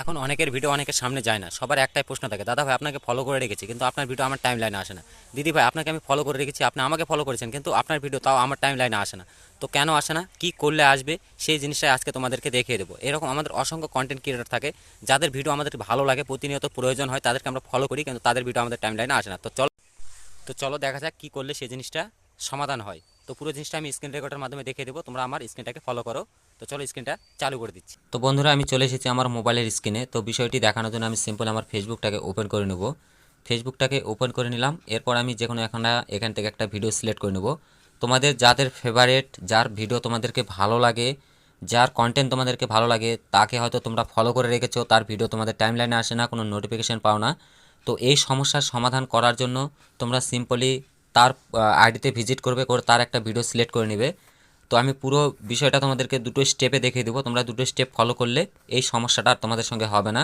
এখন অনেকের ভিডিও অনেকের সামনে যায় না, সবার একটাই প্রশ্ন থাকে, দাদা ভাই, আপনাকে ফলো করে রেখেছি, কিন্তু আপনার ভিডিও আমার টাইম লাইনে আসে না। দিদি ভাই, আপনাকে আমি ফলো করে রেখেছি, আপনি আমাকে ফলো করেছেন, কিন্তু আপনার ভিডিও তাও আমার টাইম লাইনে আসে না। তো কেন আসে না? কী করলে আসবে? সেই জিনিসটাই আজকে তোমাদেরকে দেখিয়ে দেবো। এরকম আমাদের অসংখ্য কন্টেন্ট ক্রিয়েটর থাকে, যাদের ভিডিও আমাদের ভালো লাগে, প্রতিনিয়ত প্রয়োজন হয়, তাদেরকে আমরা ফলো করি, কিন্তু তাদের ভিডিও আমাদের টাইম লাইনে আসে না। তো চলো তো চলো দেখা যাক কী করলে সেই জিনিসটা সমাধান হয়। তো পুরো জিনিসটা আমি স্ক্রিন রেকর্ডের মাধ্যমে দেখিয়ে দেবো। তোমরা আমার স্ক্রিনটাকে ফলো করো। তো চলো স্ক্রিনটা চালু করে দিচ্ছি। তো বন্ধুরা, আমি চলে এসেছি আমার মোবাইলের স্ক্রিনে তো বিষয়টি দেখানোর জন্য আমি সিম্পল আমার ফেসবুকটাকে ওপেন করে নেব। ফেসবুকটাকে ওপেন করে নিলাম। এরপর আমি যে কোনো এখানে এখান থেকে একটা ভিডিও সিলেক্ট করে নেব। তোমাদের যাদের ফেভারেট যার ভিডিও তোমাদেরকে ভালো লাগে, যার কন্টেন্ট তোমাদেরকে ভালো লাগে, তাকে হয়তো তোমরা ফলো করে রেখেছো, তার ভিডিও তোমাদের টাইমলাইনে আসে না, কোনো নোটিফিকেশান পাও না। তো এই সমস্যার সমাধান করার জন্য তোমরা সিম্পলি তার আইডিতে ভিজিট করবে, করে তার একটা ভিডিও সিলেক্ট করে নেবে। তো আমি পুরো বিষয়টা তোমাদেরকে দুটো স্টেপে দেখিয়ে দেবো। তোমরা দুটো স্টেপ ফলো করলে এই সমস্যাটা আর তোমাদের সঙ্গে হবে না।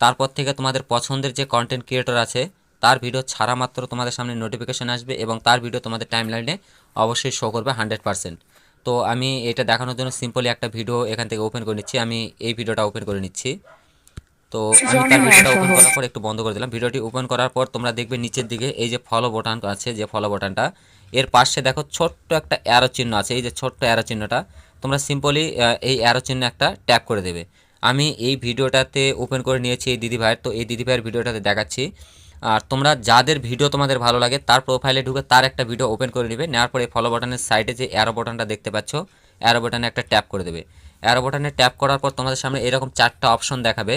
তারপর থেকে তোমাদের পছন্দের যে কন্টেন্ট ক্রিয়েটর আছে, তার ভিডিও ছাড়া মাত্র তোমাদের সামনে নোটিফিকেশান আসবে এবং তার ভিডিও তোমাদের টাইমলাইনে অবশ্যই শো করবে হান্ড্রেড পারসেন্ট তো আমি এটা দেখানোর জন্য সিম্পলি একটা ভিডিও এখান থেকে ওপেন করে নিচ্ছি। আমি এই ভিডিওটা ওপেন করে নিচ্ছি। তো আমি তার ভিডিওটা ওপেন করার পর একটু বন্ধ করে দিলাম। ভিডিওটি ওপেন করার পর তোমরা দেখবে নিচের দিকে এই যে ফলো বাটন আছে যে ফলো বাটনটা এর পাশে দেখো ছোট্ট একটা অ্যারো চিহ্ন আছে এই যে ছোট্ট অ্যারো চিহ্নটা তোমরা সিম্পলি এই অ্যারো চিহ্ন একটা ট্যাপ করে দেবে। আমি এই ভিডিওটাতে ওপেন করে নিয়েছি এই দিদি ভাইয়ের তো এই দিদি ভাইয়ের ভিডিওটাতে দেখাচ্ছি। আর তোমরা যাদের ভিডিও তোমাদের ভালো লাগে তার প্রোফাইলে ঢুকে তার একটা ভিডিও ওপেন করে নেবে নেওয়ার পরে ফলো বাটনের সাইডে যে অ্যারো বাটনটা দেখতে পাচ্ছ অ্যারো বাটনে একটা ট্যাপ করে দেবে। অ্যারো বাটনে ট্যাপ করার পর তোমাদের সামনে এরকম চারটা অপশন দেখাবে।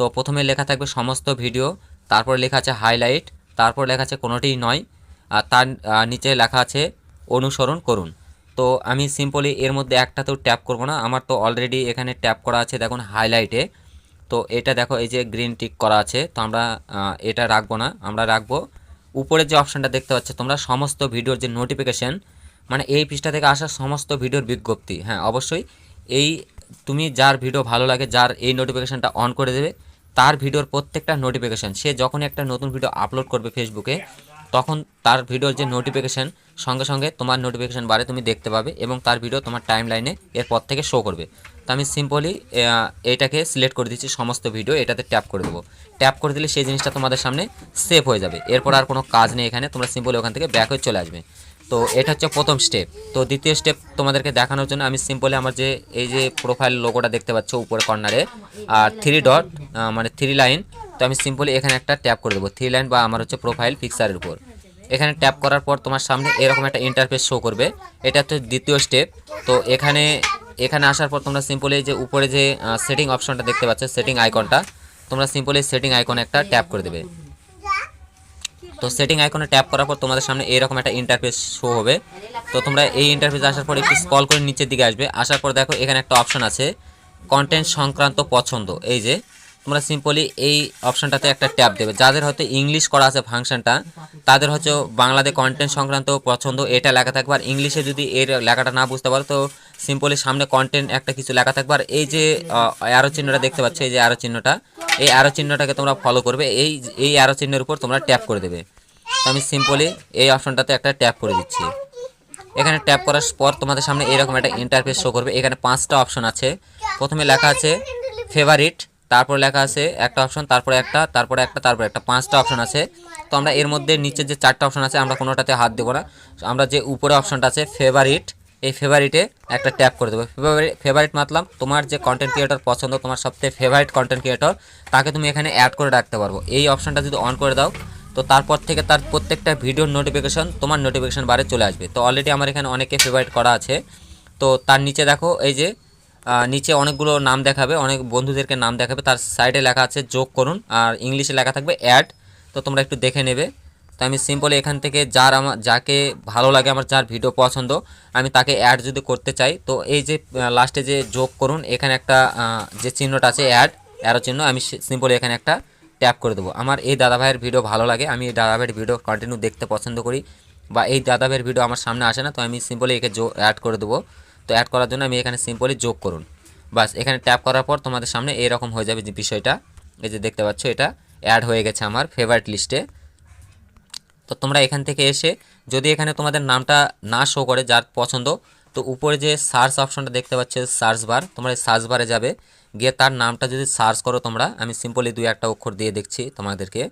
তো প্রথমে লেখা থাকবে সমস্ত ভিডিও, তারপর লেখা আছে হাইলাইট, তারপর লেখা আছে কোনোটিই নয়, আর তার নিচে লেখা আছে অনুসরণ করুন। তো আমি সিম্পলি এর মধ্যে একটাতেও ট্যাপ করব না, আমার তো অলরেডি এখানে ট্যাপ করা আছে দেখুন হাইলাইটে। তো এটা দেখো এই যে গ্রিন টিক করা আছে, তো আমরা এটা রাখব না, আমরা রাখব। উপরে যে অপশানটা দেখতে পাচ্ছ, তোমরা সমস্ত ভিডিওর যে নোটিফিকেশান মানে এই পৃষ্ঠা থেকে আসা সমস্ত ভিডিওর বিজ্ঞপ্তি হ্যাঁ অবশ্যই। এই, তুমি যার ভিডিও ভালো লাগে, যার এই নোটিফিকেশানটা অন করে দেবে তার ভিডিওর প্রত্যেকটা নোটিফিকেশান সে যখন একটা নতুন ভিডিও আপলোড করবে ফেসবুকে তখন তার ভিডিওর যে নোটিফিকেশান সঙ্গে সঙ্গে তোমার নোটিফিকেশান বারে তুমি দেখতে পাবে এবং তার ভিডিও তোমার টাইম লাইনে এরপর থেকে শো করবে। তো আমি সিম্পলি এটাকে সিলেক্ট করে দিচ্ছি, সমস্ত ভিডিও এটাতে ট্যাপ করে দেবো। ট্যাপ করে দিলে সেই জিনিসটা তোমাদের সামনে সেভ হয়ে যাবে। এরপর আর কোনো কাজ নেই এখানে, তোমরা সিম্পলি ওখান থেকে ব্যাক হয়ে চলে আসবে। তো এটা হচ্ছে প্রথম স্টেপ তো দ্বিতীয় স্টেপ তোমাদেরকে দেখানোর জন্য আমি সিম্পলি আমার যে, এই যে প্রোফাইল লোগোটা দেখতে পাচ্ছ উপরে কর্নারে আর থ্রি ডট মানে থ্রি লাইন তো আমি সিম্পলি এখানে একটা ট্যাপ করে দেবো। থ্রি লাইন বা আমার হচ্ছে প্রোফাইল পিকচারের উপর। এখানে ট্যাপ করার পর তোমার সামনে এরকম একটা ইন্টারফেস শো করবে। এটা হচ্ছে দ্বিতীয় স্টেপ তো এখানে এখানে আসার পর তোমরা সিম্পলি যে উপরে যে সেটিং অপশনটা দেখতে পাচ্ছ সেটিং আইকনটা তোমরা সিম্পলি সেটিং আইকনে একটা ট্যাপ করে দেবে। তো সেটিং আইকনে ট্যাপ করার পর তোমাদের সামনে এরকম একটা ইন্টারফেস শো হবে। তো তোমরা এই ইন্টারফেস আসার পর একটু স্কল করে নিচের দিকে আসবে। আসার পর দেখো এখানে একটা অপশন আছে কন্টেন্ট সংক্রান্ত পছন্দ। এই যে তোমরা সিম্পলি এই অপশানটাতে একটা ট্যাপ দেবে। যাদের হয়তো ইংলিশ করা আছে ফাংশনটা, তাদের হচ্ছে বাংলাতে কন্টেন্ট সংক্রান্ত পছন্দ, এটা লেখা থাকবে। আর ইংলিশে যদি এর লেখাটা না বুঝতে পারো, তো সিম্পলি সামনে কন্টেন্ট একটা কিছু লেখা থাকবে। আর এই যে অ্যারো চিহ্নটা দেখতে পাচ্ছ, এই যে অ্যারো চিহ্নটা, এই অ্যারো চিহ্নটাকে তোমরা ফলো করবে। এই এই অ্যারো চিহ্নের উপর তোমরা ট্যাপ করে দেবে। তো আমি সিম্পলি এই অপশনটাতে একটা ট্যাপ করে দিচ্ছি। এখানে ট্যাপ করার পর তোমাদের সামনে এরকম একটা ইন্টারফেস শো করবে। এখানে পাঁচটা অপশন আছে। প্রথমে লেখা আছে ফেভারিট তারপর লেখা আছে একটা অপশন তারপরে একটা তারপরে একটা তারপরে একটা, পাঁচটা অপশন আছে। তো আমরা এর মধ্যে নিচের যে চারটা অপশন আছে, আমরা কোনোটাতে হাত দেবো না। আমরা যে উপরে অপশনটা আছে ফেভারিট এই ফেভারিটে একটা ট্যাপ করে দেবো। ফেভারিট ফেভারিট মাতলাম, তোমার যে কন্টেন্ট ক্রিয়েটর পছন্দ, তোমার সবথেকে ফেভারিট কন্টেন্ট ক্রিয়েটর তাকে তুমি এখানে অ্যাড করে রাখতে পারব। এই অপশনটা যদি অন করে দাও, তো তারপর থেকে তার প্রত্যেকটা ভিডিওর নোটিফিকেশন তোমার নোটিফিকেশন বারে চলে আসবে। তো অলরেডি আমার এখানে অনেকে ফেভারিট করা আছে। তো তার নিচে দেখো, এই যে নিচে অনেকগুলো নাম দেখাবে, অনেক বন্ধুদেরকে নাম দেখাবে। তার সাইডে লেখা আছে, যোগ করুন। আর ইংলিশে লেখা থাকবে অ্যাড তো তোমরা একটু দেখে নেবে। তো আমি সিম্পলি এখান থেকে যার আমার যাকে ভালো লাগে, আমার যার ভিডিও পছন্দ, আমি তাকে অ্যাড যদি করতে চাই, তো এই যে লাস্টে যে যোগ করুন, এখানে একটা যে চিহ্নটা আছে অ্যাড অ্যারো চিহ্ন, আমি সিম্পলি এখানে একটা ট্যাপ করে দেবো। আমার এই দাদা ভাইয়ের ভিডিও ভালো লাগে, আমি এই দাদা ভাইয়ের ভিডিও কন্টিনিউ দেখতে পছন্দ করি, বা এই দাদা ভাইয়ের ভিডিও আমার সামনে আসে না, তো আমি সিম্পলি একে জো অ্যাড করে দেবো। তো অ্যাড করার জন্য আমি এখানে সিম্পলি যোগ করুন। বাস, এখানে ট্যাপ করার পর তোমাদের সামনে এরকম হয়ে যাবে যে বিষয়টা। এই যে দেখতে পাচ্ছ, এটা অ্যাড হয়ে গেছে আমার ফেভারিট লিস্টে তো তোমরা এখান থেকে এসে যদি এখানে তোমাদের নামটা না শো করে যার পছন্দ, তো উপরে যে সার্চ অপশনটা দেখতে পাচ্ছ সার্চ বার তোমরা সার্চ বারে যাবে। গিয়ে তার নামটা যদি সার্চ করো তোমরা, আমি সিম্পলি দুই একটা অক্ষর দিয়ে দেখছি তোমাদেরকে।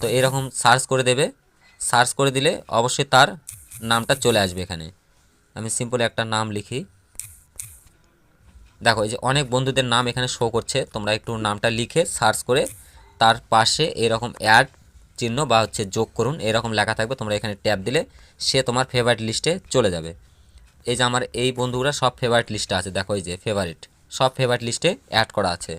তো এরকম সার্চ করে দেবে। সার্চ করে দিলে অবশ্যই তার নামটা চলে আসবে এখানে। আমি সিম্পল একটা নাম লিখি। দেখো, এই যে অনেক বন্ধুদের নাম এখানে শো করছে, তোমরা একটু নামটা লিখে সার্চ করে তার পাশে এরকম অ্যাড চিহ্ন বা হচ্ছে যোগ করুন, এরকম লেখা থাকবে, তোমরা এখানে ট্যাপ দিলে সে তোমার ফেভারিট লিস্টে চলে যাবে। এই যে আমার এই বন্ধুরা সব ফেভারিট লিস্টে আছে, দেখো এই যে ফেভারিট সব ফেভারিট লিস্টে অ্যাড করা আছে।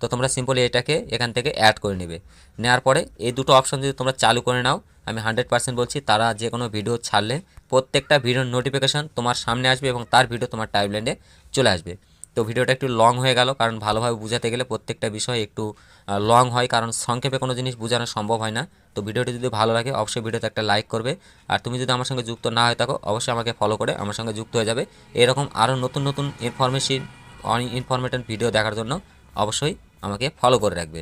তো তোমরা সিম্পলি এটাকে এখান থেকে অ্যাড করে নেবে। নেওয়ার পরে এই দুটো অপশন যদি তোমরা চালু করে নাও, আমি হান্ড্রেড পার্সেন্ট বলছি তারা যে কোনো ভিডিও ছাড়লে প্রত্যেকটা ভিডিওর নোটিফিকেশান তোমার সামনে আসবে এবং তার ভিডিও তোমার টাইমলাইনে চলে আসবে। তো ভিডিওটা একটু লং হয়ে গেল, কারণ ভালোভাবে বোঝাতে গেলে প্রত্যেকটা বিষয় একটু লং হয়, কারণ সংক্ষেপে কোনো জিনিস বোঝানো সম্ভব হয় না। তো ভিডিওটি যদি ভালো লাগে, অবশ্যই ভিডিওতে একটা লাইক করবে। আর তুমি যদি আমার সঙ্গে যুক্ত না হয়ে থাকো, অবশ্যই আমাকে ফলো করে আমার সঙ্গে যুক্ত হয়ে যাবে। এরকম আরও নতুন নতুন ইনফরমেশন ইনফরমেটিভ ভিডিও দেখার জন্য অবশ্যই আমাকে ফলো করে রাখবে।